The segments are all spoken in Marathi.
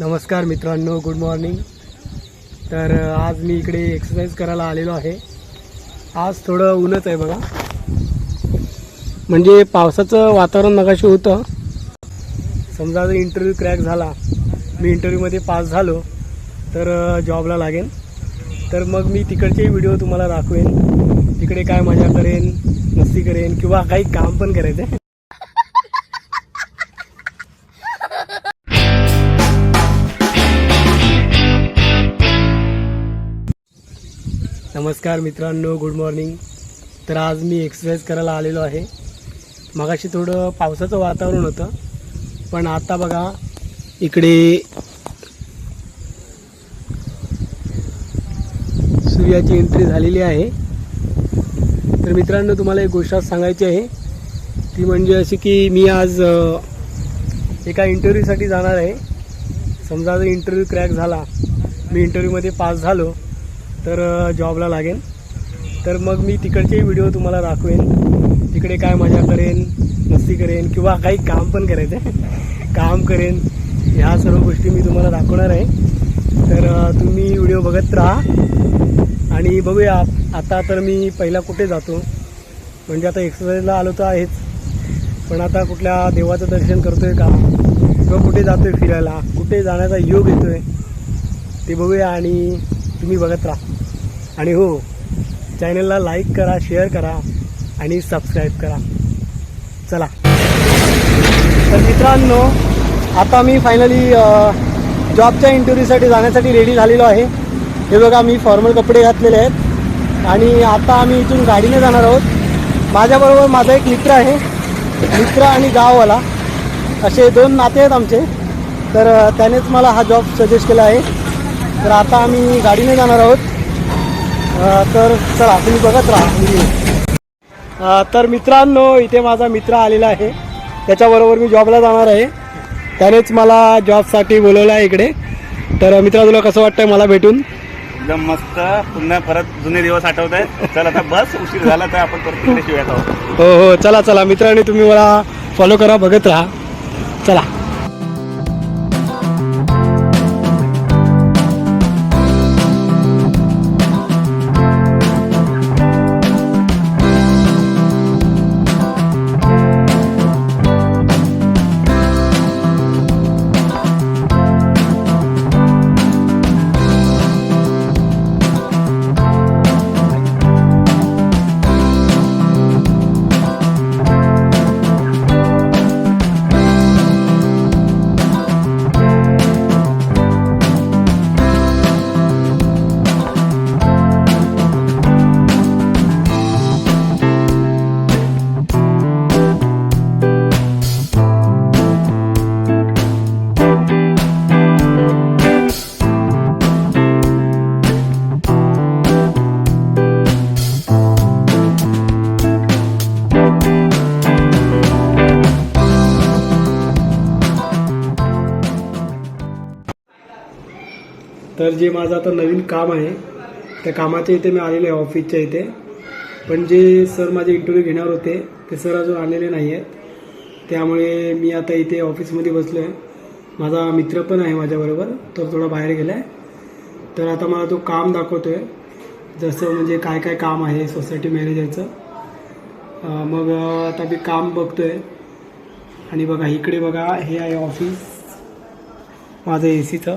नमस्कार मित्रांनो गुड मॉर्निंग तर आज मी इकडे एक्सरसाइज करायला आलेलो आहे. आज थोडं ऊनच आहे बघा. म्हणजे पावसाचं वातावरण मगाशी होतं. समजा जर इंटरव्ह्यू क्रॅक झाला मी इंटरव्ह्यूमध्ये पास झालो तर जॉबला लागेन तर मग मी तिकडचेही व्हिडिओ तुम्हाला दाखवेन. तिकडे काय मजा करेन मस्ती करेन किंवा काही काम पण करायचं नमस्कार मित्रांनो गुड मॉर्निंग तर आज मी एक्सरसाइज करायला आलेलो आहे. मगाशी थोडं पावसाचं वातावरण होतं पण आता बघा इकडे सूर्याची एंट्री झालेली आहे. तर मित्रांनो तुम्हाला एक गोष्ट सांगायची आहे. ती म्हणजे अशी की मी आज एका इंटरव्ह्यूसाठी जाणार आहे. समजा जर इंटरव्ह्यू क्रॅक झाला मी इंटरव्ह्यूमध्ये पास झालो तर जॉबला लागेन. तर मग मी तिकडचेही व्हिडिओ तुम्हाला दाखवेन. तिकडे काय मजा करेन मस्ती करेन किंवा काही काम पण करायचं आहे काम करेन ह्या सर्व गोष्टी मी तुम्हाला दाखवणार आहे. तर तुम्ही व्हिडिओ बघत राहा. आणि बघूया आता तर मी पहिला कुठे जातो? म्हणजे आता एक्सरसाइजला आलो तर आहेच. पण आता कुठल्या देवाचं दर्शन करतोय का? किंवा कुठे जातोय फिरायला? कुठे जाण्याचा योग येतोय? ते बघूया आणि तुम्ही बघत राहा. आणि हो चॅनलला लाईक करा शेअर करा आणि सबस्क्राईब करा. चला. तर मित्रांनो आता मी फायनली जॉबच्या इंटरव्ह्यूसाठी जाण्यासाठी रेडी झालेलो आहे. हे बघा मी फॉर्मल कपडे घातलेले आहेत. आणि आता आम्ही इथून गाडीने जाणार आहोत. माझ्याबरोबर माझा एक मित्र आहे. मित्र आणि गाववाला. असे दोन नाते आहेत आमचे. तर त्यानेच मला हा जॉब सजेस्ट केला आहे. तर आता आम्ही गाडीने जाणार आहोत. तर चला तुम्ही बघत राहा तर मित्रांनो इथे माझा मित्र आलेला आहे. त्याच्याबरोबर मी जॉबला जाणार आहे. त्यानेच मला जॉबसाठी बोलवलं आहे इकडे. तर मित्रा तुला कसं वाटतंय मला भेटून? एकदम मस्त. पुन्हा परत जुने दिवस आठवत आहे चल आता बस उशीर झाला तर आपण परत तिकडे शिवाय आहोत हो हो चला चला. मित्रांनी तुम्ही मला फॉलो करा बघत राहा. चला. तर जे माझं आता नवीन काम आहे त्या कामाच्या इथे मी आलेले आहे ऑफिसच्या इथे. पण जे सर माझे इंटरव्ह्यू घेणार होते ते सर अजून आलेले नाही आहेत त्यामुळे मी आता इथे ऑफिसमध्ये बसलो आहे माझा मित्र पण आहे माझ्याबरोबर तो थोडा बाहेर गेला आहे तर आता मला तो काम दाखवतो आहे जसं म्हणजे काय काय काम आहे सोसायटी मॅनेजरचं मग आता मी काम बघतो आहे आणि बघा इकडे बघा हे आहे ऑफिस माझं ए सीचं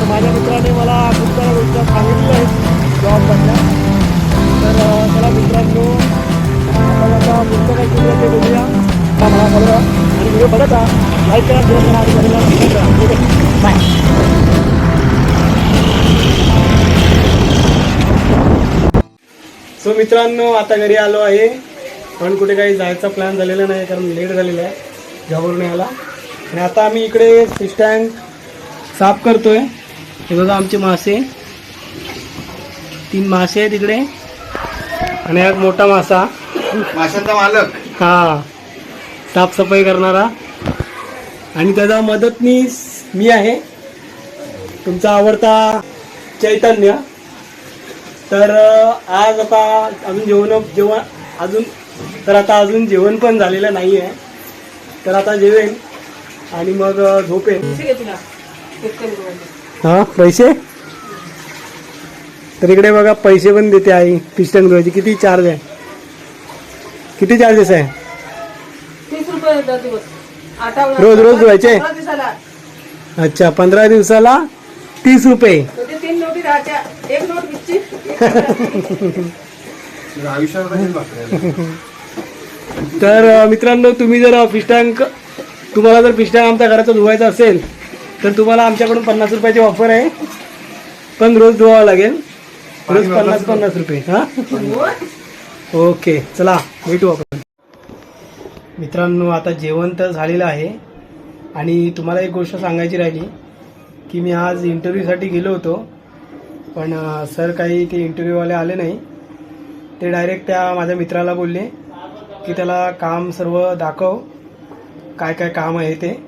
तर माझ्या मित्राने मला खूप साऱ्या गोष्टी सांगितल्या आहेत जॉबमधल्या तर मला मित्रांनो आपण आता पुस्तकाची काय ते बघूया. हा मला बघा. आणि व्हिडिओ बघत राहा. लाईक करा शेअर करा आणि चॅनलला सबस्क्राईब ठीक आहे बाय सो मित्रांनो आता घरी आलो आहे. पण कुठे काही जायचा प्लॅन झालेला नाही कारण लेट झालेला आहे. जॉबवरून यायला. आणि आता आम्ही इकडे सी स्टँड साफ करतोय. हे बघा आमचे मासे. तीन मासे आहे तिकडे आणि एक मोठा मासा. माशांचा मालक. हा. साफसफाई करणारा. आणि त्याचा मदतनीस मी आहे. तुमचा आवडता चैतन्य. तर आज आता अजून जेवण जेवण अजून तर आता अजून जेवण पण झालेलं नाही आहे तर आता जेवेन आणि मग झोपेन. हा पैसे? तर इकडे बघा पैसे पण देते आई. पिस्टन ग्रोचे किती चार्ज आहे? किती चार्जेस आहे? रोज- रोज धुवायचे? अच्छा पंधरा दिवसाला तीस रुपये. तर मित्रांनो तुम्ही जर फिश टँक तुम्हाला जर फिश टँक आमच्या घराचं धुवायचं असेल तर तुम्हाला आमच्याकडून पन्नास रुपयाची ऑफर आहे. पण रोज धुवावं लागेल. रोज पन्नास पन्नास रुपये हां? ओके चला भेटू आपण. मित्रांनो आता जेवण तर झालेलं आहे. आणि तुम्हाला एक गोष्ट सांगायची राहिली की मी आज इंटरव्ह्यूसाठी गेलो होतो. पण सर काही ते इंटरव्ह्यूवाले आले नाही. ते डायरेक्ट त्या माझ्या मित्राला बोलले की त्याला काम सर्व दाखव काय काय काम आहे ते.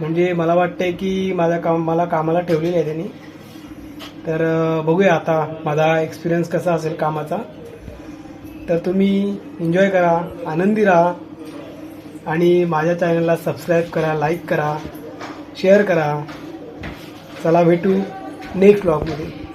म्हणजे मला वाटते की माझ्या काम मला कामाला ठेवलेलं आहे त्यांनी. तर बघूया आता माझा एक्सपिरियन्स कसा असेल कामाचा. तर तुम्ही एन्जॉय करा आनंदी राहा आणि माझ्या चॅनलला सबस्क्राईब करा लाईक करा शेअर करा. चला भेटू नेक्स्ट ब्लॉगमध्ये